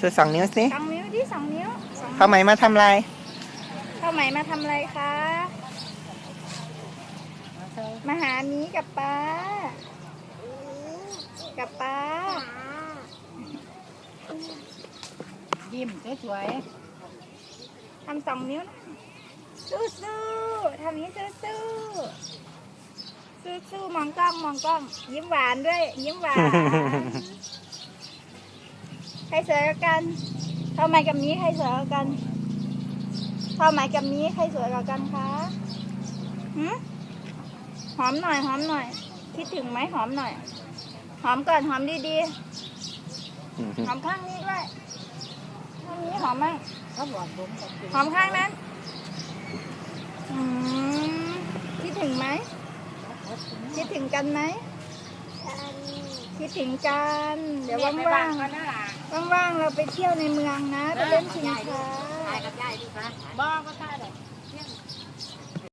ชูสองนิ้วสิสองนิ้วดิสองนิ้วสองนิ้วเข้าไหมมาทำอะไรเข้าไหมมาทำอะไรคะ มาหามีกับป้า กับป้า ยิ้มสวยทำสองนิ้วนะสู้สู้ๆทำนี้สู้สู้สู้สู้ๆมองกล้องมองกล้อง ยิ้มหวานด้วย ยิ้มหวานใค รสวยกว่ากันเข้าไหมกับนี้ใครสวยกว่ากันเข้าไหมกับนี้ใครสวยกว่ากันคะหืมหอมหน่อยหอมหน่อย คิดถึงไหมหอมหน่อย หอมก่อนหอมดีๆหอมข้างนี้ด้วยข้างนี้หอมมากๆเขาบอกผมกับคุณหอมข้างนั้นอืมคิดถึงไหมคิดถึงกันไหมคิดถึงกัน เดี๋ยวว่างก็น่ารักๆ ว่างๆเราไปเที่ยวในเมืองนะ ไปเล่นชิงช้าถ่ายกับยายดีกว่าบอกก็ถ่ายเลยเที่ยง